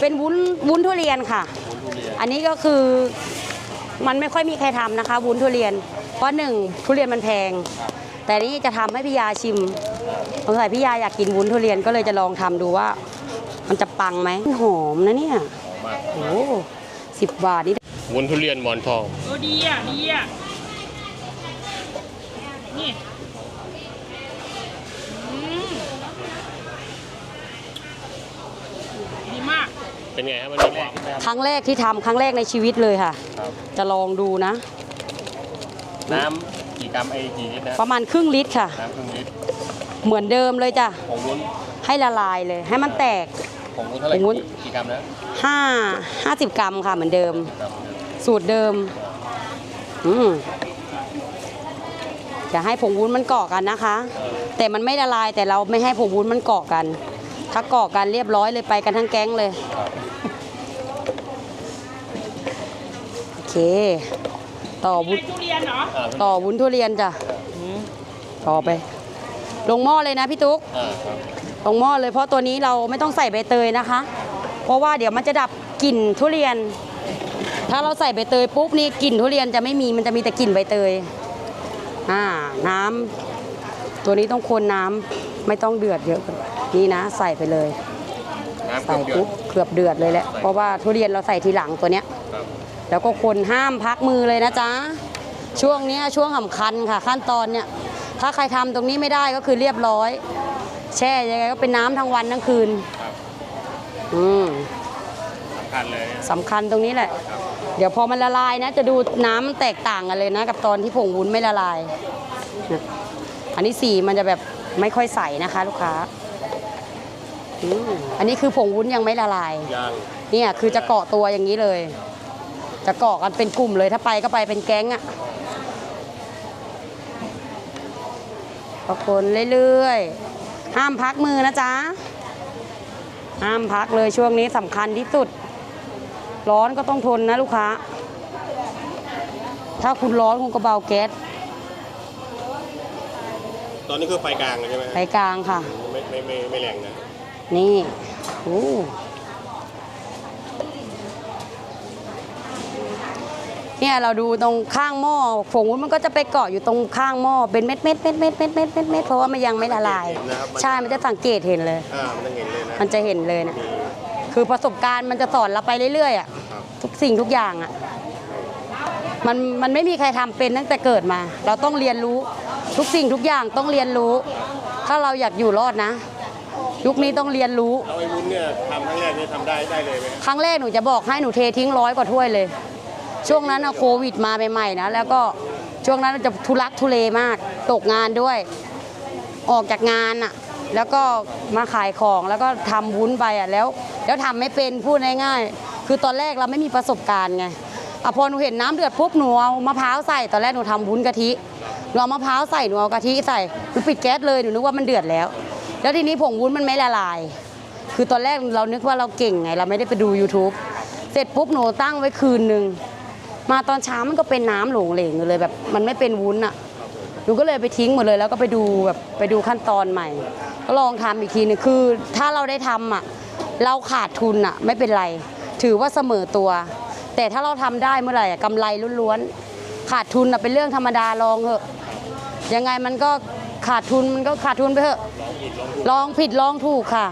เป็นวุ้นวุ้นทุเรียนค่ะวุ้นทุเรียนอันนี้ก็คือมันไม่ค่อยมีใครทำนะคะ วุ้นทุเรียน เพราะหนึ่งทุเรียนมันแพง แต่นี่จะทำให้พี่ยาชิมสงสัยพี่ยาอยากกินวุ้นทุเรียนก็เลยจะลองทำดูว่า มันจะปังไหมหอมนะเนี่ยมากโอ้สิบบาทนี่วุ้นทุเรียนหมอนทองเออดีอะดีอะนี่อืมดีมาก เป็นไงครับมันมีแรงไหมครับครั้งแรกที่ทำครั้งแรกในชีวิตเลยค่ะครับจะลองดูนะ น้ำกี่กรัมไอ้กี่ลิตรนะประมาณครึ่งลิตรค่ะ น้ำครึ่งลิตรเหมือนเดิมเลยจ้ะผงวุ้นให้ละลายเลย ให้มันแตก ผงวุ้นเท่าไหร่ผงวุ้นกี่กี่กรัมนะ5 50 กรัมค่ะเหมือนเดิม กรัมสูตรเดิม อืมจะให้ผงวุ้นมันเกาะกันนะคะ แต่มันไม่ละลายแต่เราไม่ให้ผงวุ้นมันเกาะกัน ถ้าเกาะกันเรียบร้อยเลยไปกันทั้งแก๊งเลยครับโอเค ต่อวุ้ไอ้นทุเรียนเหรออ่าต่อวุ้นทุเรียนจ้ะต่อไป ลงหม้อเลยนะพี่ตุ๊ก อ่าครับลงหม้อเลยเพราะตัวนี้เราไม่ต้องใส่ใบเตยนะคะ เพราะว่าเดี๋ยวมันจะดับกลิ่นทุเรียน ถ้าเราใส่ใบเตยปุ๊บนี่กลิ่นทุเรียนจะไม่มีมันจะมีแต่กลิ่นใบเตยอ่าน้ำตัวนี้ต้องคนน้ำไม่ต้องเดือดเยอะนี่ นะใส่ไปเลย น้ำใส่เกือบเดือดปุ๊บเกือบเดือดเลยแหละเพราะว่าทุเรียนเราใส่ทีหลังตัวเนี้ย ครับแล้วก็คนห้ามพักมือเลยนะจ๊ะ ช่วงเนี้ยช่วงสำคัญค่ะ ขั้นตอนเนี่ย ถ้าใครทำตรงนี้ไม่ได้ก็คือเรียบร้อย แช่ยังไงก็เป็นน้ำทั้งวันทั้งคืน ครับอืมสำคัญเลยสำคัญตรงนี้แหละ เดี๋ยวพอมันละลายนะ จะดูน้ำมันแตกต่างกันเลยนะ กับตอนที่ผงวุ้นไม่ละลายนะอันนี้สีมันจะแบบไม่ค่อยใสนะคะ ลูกค้า อืมอันนี้คือผงวุ้นยังไม่ละลายย่างเนี่ยคือจะเกาะตัวอย่างนี้เลย จะเกาะกันเป็นกลุ่มเลยถ้าไปก็ไปเป็นแก๊งอะ่ะก็คนเรื่อยๆ ห้ามพักมือนะจ๊ะ ห้ามพักเลยช่วงนี้สำคัญที่สุด ร้อนก็ต้องทนนะลูกค้า ถ้าคุณร้อนคุณก็เบาแก๊สตอนนี้คือไฟกลางเลยใช่ไหมไปกลางค่ะ ไม่ไม่ไม่ไม่แรงนะ นี่โอ้เนี่ยเราดูตรงข้างหม้อผงวุ้นมันก็จะไปเกาะอยู่ตรงข้างหม้อเป็นเม็ดเม็ดเม็ดเม็ดเม็ดเม็ดเม็ดเม็ดเพราะว่ามันยังไม่ละลาย ใช่มันจะสังเกตเห็นเลย อ่ามันต้องเห็นเลยนะมันจะเห็นเลยนะคือประสบการณ์มันจะสอนเราไปเรื่อยๆอะครับทุกสิ่งทุกอย่างอะมันมันไม่มีใครทำเป็นตั้งแต่เกิดมา เราต้องเรียนรู้ทุกสิ่งทุกอย่างต้องเรียนรู้ ถ้าเราอยากอยู่รอดนะ ยุคนี้ต้องเรียนรู้แล้วไอ้วุ้นเนี่ยทำครั้งแรกนี่ทำได้ได้เลยไหมครั้งแรกหนูจะบอกให้หนูเททิ้งร้อยกว่าถ้วยเลย ช่วงนั้นอะโควิดมาใหม่ๆนะแล้วก็ช่วงนั้นจะทุลักทุเลมาก ตกงานด้วย ออกจากงานอะแล้วก็มาขายของแล้วก็ทำวุ้นไปอะแล้ว แล้วทำไม่เป็นพูดง่ายๆคือตอนแรกเราไม่มีประสบการณ์ไงอะพอหนูเห็นน้ำเดือดปุ๊บหนูเอามะพร้าวใส่ตอนแรกหนูทำวุ้นกะทิหนูเอามะพร้าวใส่หนูเอากะทิใส่หนูปิดแก๊สเลยหนูนึกว่ามันเดือดแล้ว แล้วทีนี้ผงวุ้นมันไม่ละลาย คือตอนแรกเรานึกว่าเราเก่งไง เราไม่ได้ไปดู YouTube เสร็จปุ๊บหนูตั้งไว้คืนหนึ่งมาตอนเช้ามันก็เป็นน้ำหลงเหลงเลยแบบ มันไม่เป็นวุ้นอะหนูก็เลยไปทิ้งหมดเลย แล้วก็ไปดูแบบไปดูขั้นตอนใหม่ ก็ลองทำอีกทีนึงคือถ้าเราได้ทำอะเราขาดทุนอะไม่เป็นไร ถือว่าเสมอตัว แต่ถ้าเราทำได้เมื่อไหร่อะกำไรล้วนๆขาดทุนอะเป็นเรื่องธรรมดาลองเถอะยังไงมันก็ ขาดทุนมันก็ขาดทุนไปเถอะ ลองผิดลองถูกค่ะ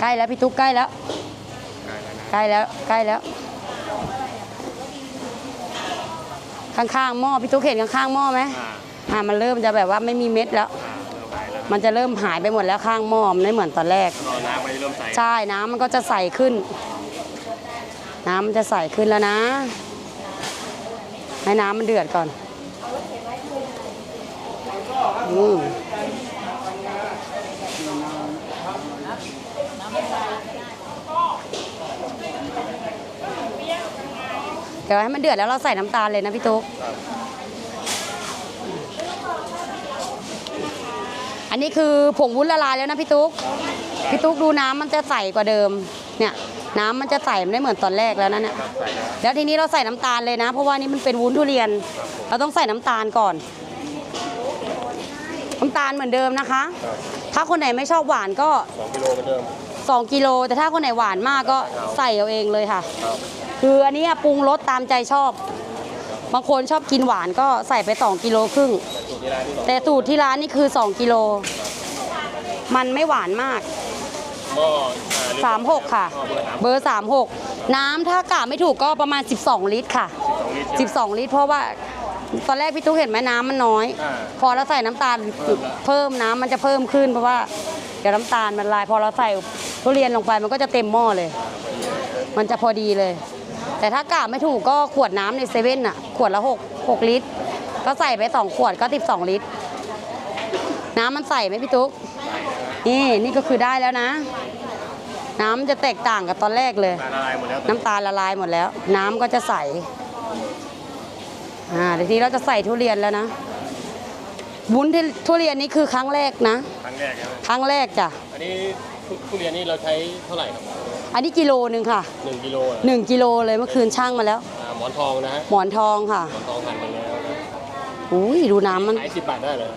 ใกล้แล้วพี่ตุ๊กใกล้แล้ว ใกล้แล้วใกล้แล้ว ข้างๆหม้อพี่ตุ๊กเห็นข้างๆหม้อไหมอ่าอ่ามันเริ่มจะแบบว่าไม่มีเม็ดแล้วอ่าเริ่มไปแล้ว มันจะเริ่มหายไปหมดแล้วข้างหม้อมันไม่เหมือนตอนแรกรอน้ำไปเริ่มใสใช่น้ำมันก็จะใสขึ้น น้ำมันจะใสขึ้นแล้วนะ ให้น้ำมันเดือดก่อน อืมเดี๋ยวให้มันเดือดแล้วเราใส่น้ำตาลเลยนะพี่ตุ๊ก อันนี้คือผงวุ้นละลายแล้วนะพี่ตุ๊ก พี่ตุ๊กดูน้ำมันจะใสกว่าเดิม เนี่ยน้ำมันจะใสมันไม่เหมือนตอนแรกแล้วนะเนี่ยแล้วแล้วทีนี้เราใส่น้ำตาลเลยนะ เพราะว่านี่มันเป็นวุ้นทุเรียน เราต้องใส่น้ำตาลก่อน น้ำตาลเหมือนเดิมนะคะครับถ้าคนไหนไม่ชอบหวานก็สองกิโลเหมือนเดิม 2 กิโล แต่ถ้าคนไหนหวานมากก็ใส่เอาเองเลยค่ะครับคืออันนี้ปรุงรสตามใจชอบ บางคนชอบกินหวานก็ใส่ไป 2 กิโลครึ่งสูตรที่ร้านที่สองแต่สูตรที่ร้านนี่คือ 2 กิโล มันไม่หวานมากหม้ออ่ลิตร36 ค่ะหม้อเบอร์สามเบอร์ 36 น้ำถ้ากะไม่ถูกก็ประมาณ 12 ลิตรค่ะสองลิตรใช่ไหม12 ลิตรเพราะว่า ตอนแรกพี่ตุ๊กเห็นไหมน้ำมันน้อย อ่า พอเราใส่น้ำตาลเพิ่มละเพิ่มน้ำมันจะเพิ่มขึ้น เพราะว่าเดี๋ยวน้ำตาลมันละลาย พอเราใส่ทุเรียนลงไปมันก็จะเต็มหม้อเลย มันจะพอดีเลย แต่ถ้ากะไม่ถูกก็ขวดน้ำในเซเว่นอะขวดละ6 6ลิตร ก็ใส่ไป2ขวดก็12ลิตร น้ำมันใส่ไหมพี่ตุ๊กนี่นี่ก็คือได้แล้วนะ น้ำจะแตกต่างกับตอนแรกเลย ละลายหมดแล้วน้ำตาลละลายหมดแล้ว น้ำก็จะใส อ่าทีนี้เราจะใส่ทุเรียนแล้วนะวุ้นที่ทุเรียนนี่คือครั้งแรกนะ ครั้งแรกใช่ไหมครั้งแรกจ้ะ อันนี้ทุทุเรียนนี่เราใช้เท่าไหร่ครับอันนี้กิโลหนึ่งค่ะหนึ่งกิโลอะหนึ่งกิโลเลยเมื่อคืนช่างมาแล้ว อ่าหมอนทองนะฮะหมอนทองค่ะ หมอนทองหั่นไปแล้วนะอุ้ยดูน้ำมัน ขายสิบบาทได้เลย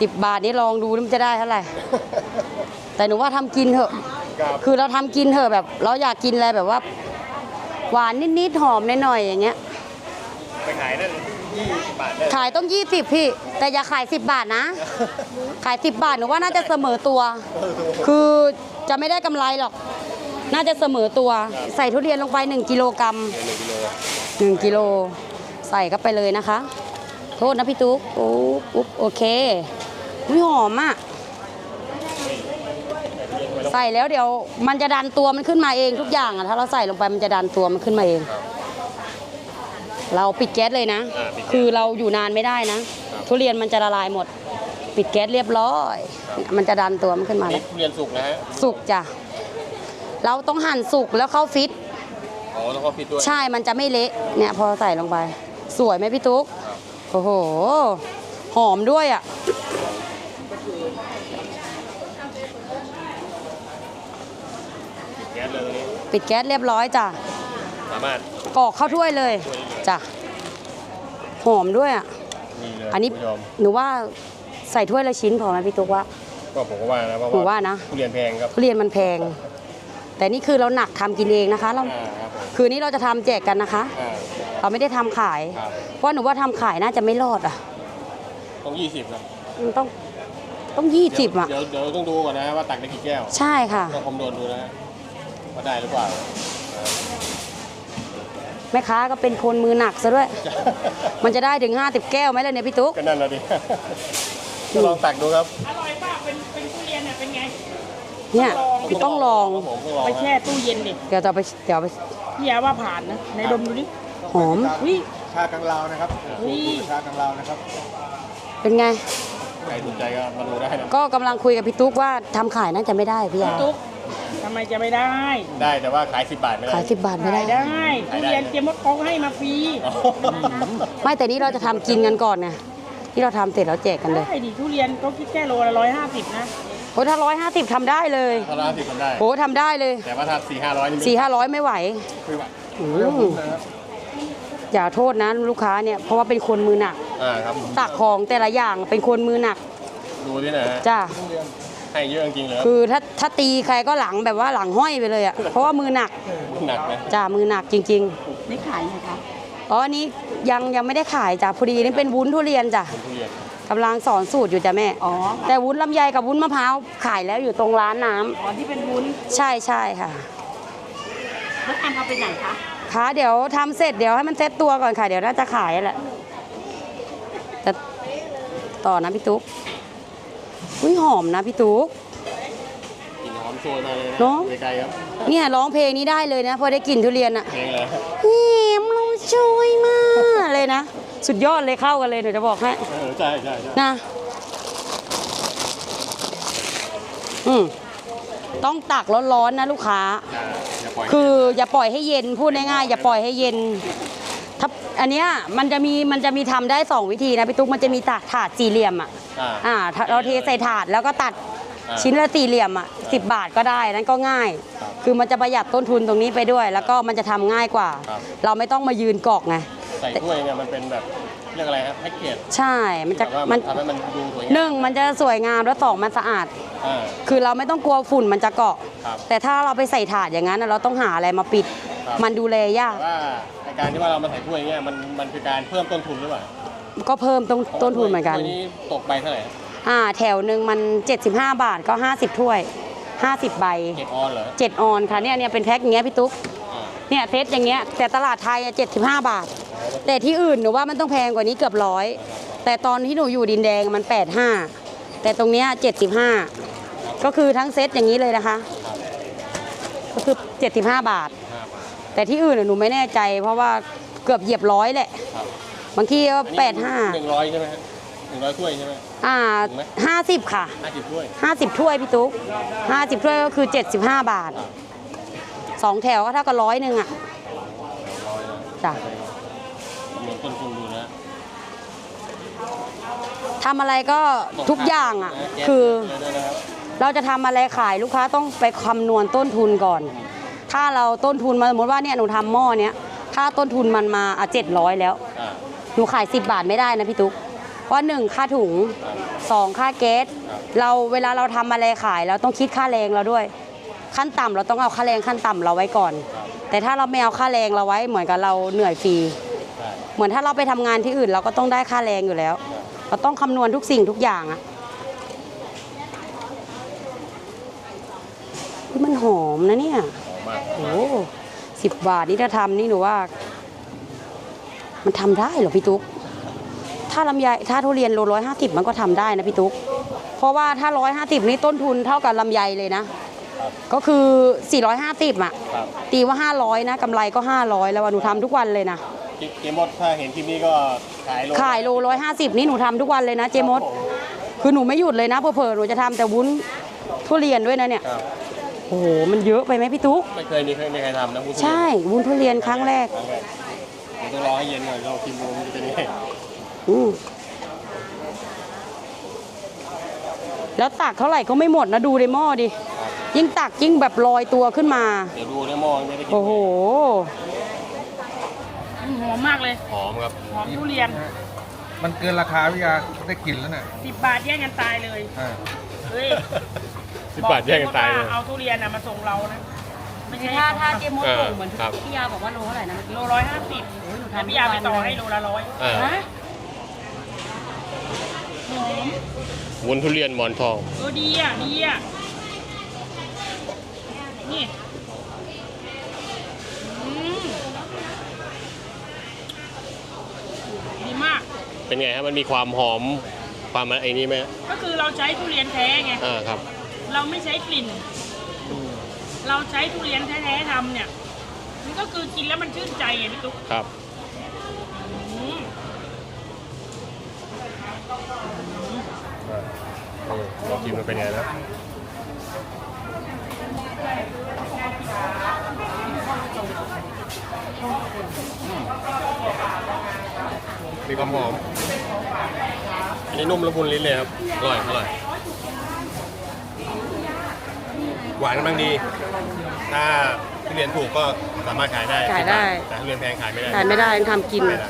สิบบาทนี่ลองดูนี่มันจะได้เท่าไหร่ แต่หนูว่าทำกินเถอะ ครับคือเราทำกินเถอะแบบ เราอยากกินอะไรแบบว่า หวานนิดๆหอมหน่อยๆอย่างเงี้ย ไปขายนั่นยี่สิบบาทได้ขายต้อง 20 พี่ แต่อย่าขาย 10 บาทนะ ขาย 10 บาทหนูว่าน่าจะเสมอตัว คือจะไม่ได้กำไรหรอก น่าจะเสมอตัว ใส่ทุเรียนลงไป 1 กิโลกรัม หนึ่งกิโล1กิโลใส่เข้าไปเลยนะคะ โทษนะพี่ตุ๊กอุ๊บอุ๊บโอเคอุ๊ยหอมอะ ใส่แล้วเดี๋ยวมันจะดันตัวมันขึ้นมาเองทุกอย่างอะถ้าเราใส่ลงไปมันจะดันตัวมันขึ้นมาเอง เราปิดแก๊สเลยนะ อ่าปิดแก๊สคือเราอยู่นานไม่ได้นะ ครับ ทุเรียนมันจะละลายหมด ปิดแก๊สเรียบร้อยเนี่ยมันจะดันตัวมันขึ้นมาอันแล้นี้วทุเรียนสุกนะฮะสุกจ้ะเราต้องหั่นสุกแล้วเข้าฟิต อ๋อแล้วก็พิดด้วย ใช่ มันจะไม่เละเนี่ยพอใส่ลงไป สวยไหมพี่ตุ๊ก ครับ โอ้โห หอมด้วยอะ แก๊สเลยตรงนี้ปิดแก๊สเรียบร้อยจ้ะ สามารถ กรอกเข้าถ้วยเลยถ้วยนี้เลยจ้ะหอมด้วยอะ นี่เลยอันนี้คุณผู้ชมหนูว่าใส่ถ้วยละชิ้นพอไหมพี่ตุ๊กว่า ก็ผมก็ว่านะเพราะหนูว่านะ ทุเรียนแพงครับทุเรียนมันแพง แต่นี่คือเราหนักทำกินเองนะคะ เราอ่าครับผมคืนนี้เราจะทำแจกกันนะคะ อ่าเราไม่ได้ทำขาย ครับเพราะหนูว่าทำขายน่าจะไม่รอดอะต้องยี่สิบนะมันต้องต้องยี่สิบอะ เดี๋ยวเดี๋ยวต้องดูก่อนนะว่าตักได้กี่แก้วใช่ค่ะ ต้องคำนวณดูนะฮะว่าได้หรือเปล่า แม่ค้าก็เป็นคนมือหนักซะด้วย มันจะได้ถึง 50 แก้วไหมล่ะเนี่ยพี่ตุ๊ก ก็นั่นแหละดิก็ลองตักดูครับอร่อยป่ะเป็นเป็นทุเรียนเนี่ยเป็นไง เนี่ยต้องลอง ครับผมต้องลองไปฮะแช่ตู้เย็นดิเดี๋ยวจะไปเดี๋ยวไปพี่ยาว่าผ่านนะในดมดูดิหอม วิชากังลาวนะครับวิชากังลาวนะครับเป็นไง ใครสนใจก็มาดูได้นะก็กำลังคุยกับพี่ตุ๊กว่าทำขายน่าจะไม่ได้พี่ยา ตุ๊ก ทำไมจะไม่ได้ ได้แต่ว่าขาย 10 บาทไม่ได้ ขาย10บาทไม่ขาได้ยได้ทุเรียนเจมดเขาให้มาฟรี อ๋อไม่แต่นี้เราจะทำกินกันก่อนไงที่เราทำเสร็จแล้วแจกกันเลยได้ดิทุเรียนเขาคิดแค่โลละร้อยห้าสิบนะโอ้ถ้าร้อยห้าสิบทำได้เลยถ้าร้านสิบคนได้ โอ้ทำได้เลยแต่ว่าถ้าสี่ห้าร้อยนี่สี่ห้าร้อยไม่ไหวคือว่าอืมอย่าโทษนะลูกค้าเนี่ยเพราะว่าเป็นคนมือหนักอ่าครับตักของแต่ละอย่างเป็นคนมือหนักดูดินะฮะจ้า ให้เยอะจริงๆเลยครับคือถ้าถ้าตีใครก็หลังแบบว่าหลังห้อยไปเลยอะ เพราะว่ามือหนักหนักนะจ้ามือหนักจริงนี่ขายไงคะๆอ๋ออันนี้ยังยังไม่ได้ขายจ้ะพอดีนี่เป็นวุ้นทุเรียนจ้ะเป็นทุเรียนกำลังสอนสูตรอยู่จ้ะแม่อ๋อแต่วุ้นลำไยกับวุ้นมะพร้าวขายแล้วอยู่ตรงร้านน้ำอ๋อที่เป็นวุ้นใช่ใช่ค่ะแล้วทำเอาไปไหนคะค่ะเดี๋ยวทำเสร็จเดี๋ยวให้มันเซ็ตตัวก่อนค่ะ เดี๋ยวน่าจะขายแหละแต่ต่อนะพี่ตุ๊ก อุ้ยหอมนะพี่ตุ๊ก กลิ่นหอมโชยมาเลยนะเนอะ ไกลๆครับเนี่ยร้องเพลงนี้ได้เลยนะ พอได้กลิ่นทุเรียนอะเพลงอะไรเห็มเราช่วยมากเลยนะ สุดยอดเลยเข้ากันเลยหนูจะบอกให้ เออใช่ใช่ใช่นะ อืม ต้องตักร้อนๆนะลูกค้าอ่าอย่าปล่อยคืออย่าปล่อยให้เย็นพูดง่ายๆอย่าปล่อยให้เย็นถ้า อันเนี้ยมันจะมีมันจะมีทำได้สองวิธีนะพี่ตุ๊กมันจะมีตากถาดสี่เหลี่ยมอะอ่าอ่าถ้าเราเทใส่ถาดแล้วก็ตัดอ่าชิ้นละสี่เหลี่ยมอะสิบบาทก็ได้นั่นก็ง่าย ครับคือมันจะประหยัดต้นทุนตรงนี้ไปด้วย แล้วก็มันจะทำง่ายกว่า ครับ เราไม่ต้องมายืนกรอกไงใส่ถ้วยเนี่ยมันเป็นแบบเรียกอะไรครับแพ็กเกจใช่มันจะแบบว่ามันทำให้มันดูสวยหงามนึ่งมันจะสวยงามแล้วสองมันสะอาดคอ่า คือเราไม่ต้องกลัวฝุ่นมันจะเกาะ ครับแต่ถ้าเราไปใส่ถาดอย่างนั้นน่ะเราต้องหาอะไรมาปิด ครับ มันดูแลยากแต่ว่าใน การที่ว่าเรามาใส่ถ้วยเนี่ยมันมันคือการเพิ่มต้นทุนหรือเปล่าก็เพิ่มต้นต้นทุนเหมือนกันถ้วยนี้ตกใบเท่าไหร่อ่าแถวหนึ่งมัน 75 บาทก็ 50 ถ้วย 50 ใบเจ็ดออนเหรอ7ออนค่ะเนี่ยเนี่ยเป็นแพ็คอย่างเงี้ยพี่ตุ๊กอ่าเนี่ยเซตอย่างเงี้ยแต่ตลาดไทยอะ75 บาท แต่ที่อื่นหนูว่ามันต้องแพงกว่านี้เกือบร้อยแต่ตอนที่หนูอยู่ดินแดงมัน 85 แต่ตรงเนี้ย75 ก็คือทั้งเซตอย่างนี้เลยนะคะ ก็คือ 75 บาทห้าบาท แต่ที่อื่นอะหนูไม่แน่ใจ เพราะว่าเกือบเหยียบร้อยแหละครับบางทีก็อันนี้แปดห้าหนึ่งร้อยใช่ไหมฮะหนึ่งร้อยถ้วยใช่ไหมอ่าถูกไหมห้าสิบค่ะห้าสิบถ้วยห้าสิบถ้วยพี่ตุ๊กห้าสิบถ้วยก็คือเจ็ดสิบห้าบาทสองแถวก็เท่ากับร้อยหนึ่งอะร้อยนะจ้ะคำนวณต้นทุนดูนะทำอะไรก็ทุกอย่างอะแก๊สคือเยอะด้วยนะครับเราจะทำอะไรขายลูกค้าต้องไปคำนวณต้นทุนก่อน ถ้าเราต้นทุนมาสมมติว่าเนี่ยหนูทำหม้อเนี้ยถ้าต้นทุนมันมาอะเจ็ดร้อยแล้ว หนูขาย 10 บาทไม่ได้นะพี่ตุ๊กเพราะหนึ่งค่าถุงสองค่าแก๊สเราเวลาเราทำอะไรขาย เราต้องคิดค่าแรงเราด้วย ขั้นต่ำเราต้องเอาค่าแรงขั้นต่ำเราไว้ก่อน แต่ถ้าเราไม่เอาค่าแรงเราไว้เหมือนกับเราเหนื่อยฟรีเหมือนถ้าเราไปทำงานที่อื่น เราก็ต้องได้ค่าแรงอยู่แล้ว เราต้องคำนวณทุกสิ่งทุกอย่างอะมันหอมนะเนี่ย มมากโอ้สิบบาทนี่ถ้าทำนี่หนูว่า มันทำได้เหรอพี่ตุ๊ก ถ้าลำไยถ้าทุเรียนโลร้อยห้าสิบมันก็ทำได้นะพี่ตุ๊ก เพราะว่าถ้าร้อยห้าสิบนี่ต้นทุนเท่ากับลำไยเลยนะ ก็คือสี่ร้อยห้าสิบอะ ครับ ตีว่าห้าร้อยนะกำไรก็ห้าร้อยแล้วว่าหนูทำทุกวันเลยนะเจเจมดถ้าเห็นคลิปนี้ก็ขายโลขายโลร้อยห้าสิบนี่หนูทำทุกวันเลยนะเจมด คือหนูไม่หยุดเลยนะเผลอๆหนูจะทำแต่วุ้นทุเรียนด้วยนะเนี่ย ครับ โอ้โหมันเยอะไปไหมพี่ตุ๊กไม่เคยมีใครมีใครทำนะพูดถึงใช่วุ้นทุเรียนครั้งแรก ครั้งแรกเดี๋ยวต้องรอให้เย็นก่อนเราคิมดูมันจะเป็นยังไงอืมแล้วตักเท่าไหร่ก็ไม่หมดนะดูในหม้อดิ ยิ่งตักยิ่งแบบลอยตัวขึ้นมา เดี๋ยวดูในหม้อไม่ได้กินโอ้โหหอมมากเลย หอมครับหอมทุเรียนมันเกินราคาพี่ยาได้กลิ่นแล้วน่ะสิบบาทแย่งกันตายเลย อ่าเฮ้ย สิบบาทแย่งกันตายเลยบอกเอาทุเรียนน่ะมาส่งเรานะไม่ใช่ถ้าถ้าเจมดเออส่งเหมือนครับ พี่ยาบอกว่าโลเท่าไหร่นะโลร้อยห้าสิบโอ้ยหนูทำแต่พี่ยาไปต่อทุกวันเลยให้โลละร้อยอ่าฮะหอมวุ้นทุเรียนหมอนทอง เออดีอะดีอะนี่อืมดีมาก เป็นไงครับมันมีความหอมความไอ้นี่ไหมก็คือเราใช้ทุเรียนแท้ไง อ่าครับ เราไม่ใช้กลิ่น เราใช้ทุเรียนแท้ๆทำเนี่ย มันก็คือกินแล้วมันชื่นใจไงพี่ตุ๊กครับอืมลองกินมันเป็นไงนะมีความหอม อันนี้นุ่มละมุนลิ้นเลยครับ อร่อย อร่อย หวานกำลังดี ถ้าทุเรียนถูกก็สามารถขายได้ขายได้ แต่ทุเรียนแพงขายไม่ได้ ขายไม่ได้ทำกิน ไม่ได้